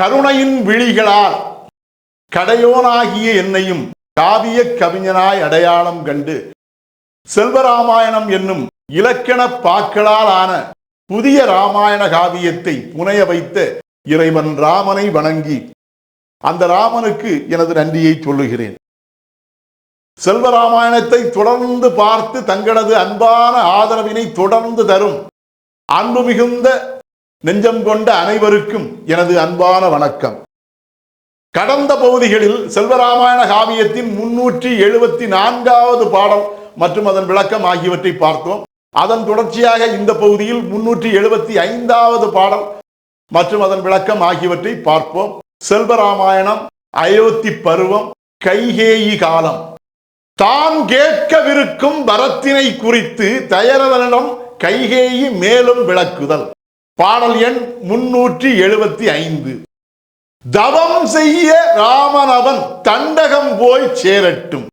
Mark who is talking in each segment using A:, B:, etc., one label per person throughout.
A: கருணையின் விழிகளால் கடையோனாகிய என்னையும் காவிய கவிஞனாய் அடையாளம் கண்டு செல்வராமாயணம் என்னும் இலக்கண பாக்களால் ஆன புதிய ராமாயண காவியத்தை புனைய வைத்த இறைவன் ராமனை வணங்கி அந்த ராமனுக்கு எனது நன்றியை சொல்லுகிறேன். செல்வராமாயணத்தை தொடர்ந்து பார்த்து தங்களது அன்பான ஆதரவினை தொடர்ந்து தரும் அன்பு மிகுந்த நெஞ்சம் கொண்ட அனைவருக்கும் எனது அன்பான வணக்கம். கடந்த பகுதிகளில் செல்வராமாயண காவியத்தின் முன்னூற்றி எழுபத்தி நான்காவது பாடல் மற்றும் அதன் விளக்கம் ஆகியவற்றை பார்த்தோம். அதன் தொடர்ச்சியாக இந்த பகுதியில் முன்னூற்றி எழுபத்தி ஐந்தாவது பாடல் மற்றும் அதன் விளக்கம் ஆகியவற்றை பார்ப்போம். செல்வராமாயணம் அயோத்தி பருவம் கைகேயி காலம். தான் கேட்கவிருக்கும் வரத்தினை குறித்து தயரதனிடம் கைகேயி மேலும் விளக்குதல். பாடல் எண் முன்னூற்றி எழுபத்தி ஐந்து. தவம் செய்ய ராமனவன் தண்டகம் போய் சேரட்டும்.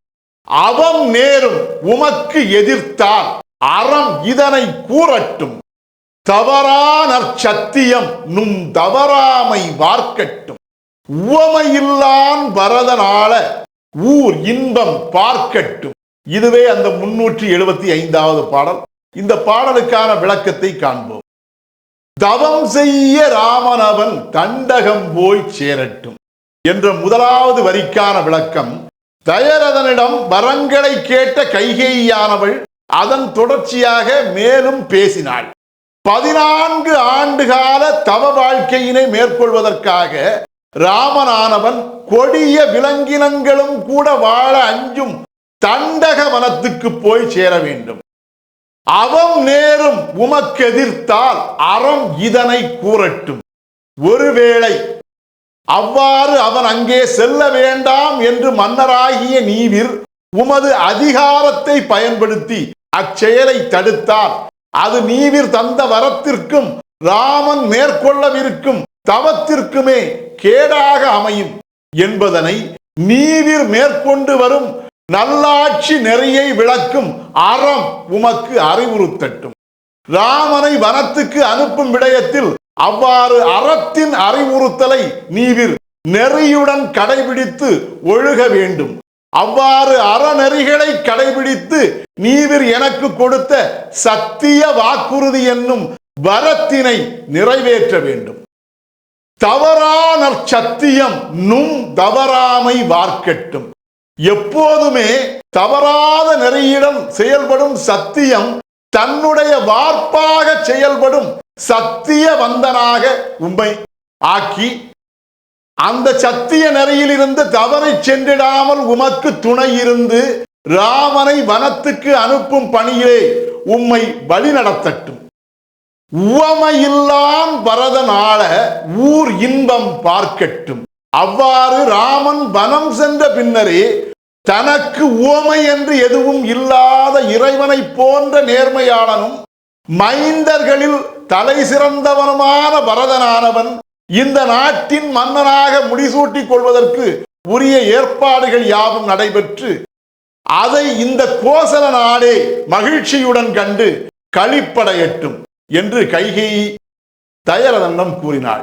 A: அவம் நேரும் உமக்கு எதிர்த்தால் அறம் இதனை கூறட்டும். தவறான சத்தியம் நும் தவறாமை வார்க்கட்டும் உவமையில்லான் பரதனால ஊர் இன்பம் பார்க்கட்டும். இதுவே அந்த முன்னூற்றி எழுபத்தி ஐந்தாவது பாடல். இந்த பாடலுக்கான விளக்கத்தை காண்போம். தவம் செய்ய ராமனவன் தண்டகம் போய் சேரட்டும் என்ற முதலாவது வரிக்கான விளக்கம் தயரதனிடம் வரங்களை கேட்ட கைகேயானவள் அதன் தொடர்ச்சியாக மேலும் பேசினாள். பதினான்கு ஆண்டுகால தவ வாழ்க்கையினை மேற்கொள்வதற்காக ராமனானவன் கொடிய விலங்கினங்களும் கூட வாழ அஞ்சும் தண்டக வனத்துக்கு போய் சேர வேண்டும். அவம் நேரும் உமக்கெதிர்த்தால் அறம் இதனை கூறட்டும். ஒருவேளை அவ்வாறு அவன் அங்கே செல்ல வேண்டாம் என்று மன்னராகிய நீவிர் உமது அதிகாரத்தை பயன்படுத்தி அச்செயலை தடுத்தால் அது நீவிர் தந்த வரத்திற்கும் ராமன் மேற்கொள்ளவிருக்கும் தவத்திற்குமே கேடாக அமையும் என்பதனை நீவிர் மேற்கொண்டு வரும் நல்லாட்சி நெறியை விளக்கும் அறம் உமக்கு அறிவுறுத்தட்டும். ராமனை வனத்துக்கு அனுப்பும் விடயத்தில் அவ்வாறு அறத்தின் அறிவுறுத்தலை நீவிர் நெறியுடன் கடைபிடித்து ஒழுக வேண்டும். அவ்வாறு அறநெறிகளை கடைபிடித்து நீவிர் எனக்கு கொடுத்த சத்திய வாக்குறுதி என்னும் வரத்தினை நிறைவேற்ற வேண்டும். தவறான சத்தியம் நும் தவறாமை வார்க்கட்டும். எப்போதுமே தவறாத நெறியிடம் செயல்படும் சத்தியம் தன்னுடைய வார்ப்பாக செயல்படும் சத்திய வந்தனாக உம்மை ஆக்கி அந்த சத்திய நெறியில் இருந்து சென்றிடாமல் உமக்கு துணை இருந்து ராமனை வனத்துக்கு அனுப்பும் பணியிலே உம்மை வழி நடத்தட்டும் உவமையில்லான் வரதனால ஊர் இன்பம் பார்க்கட்டும். அவ்வாறு ராமன் வனம் சென்ற பின்னரே தனக்கு உவமை என்று எதுவும் இல்லாத இறைவனை போன்ற நேர்மையாளனும் மைந்தர்களில் தலை சிறந்தவனுமான பரதனானவன் இந்த நாட்டின் மன்னனாக முடிசூட்டிக் கொள்வதற்கு உரிய ஏற்பாடுகள் யாவும் நடைபெற்று அதை இந்த கோசல நாடே மகிழ்ச்சியுடன் கண்டு களிப்படையட்டும் என்று கைகேயி தயரதன்னம் கூறினாள்.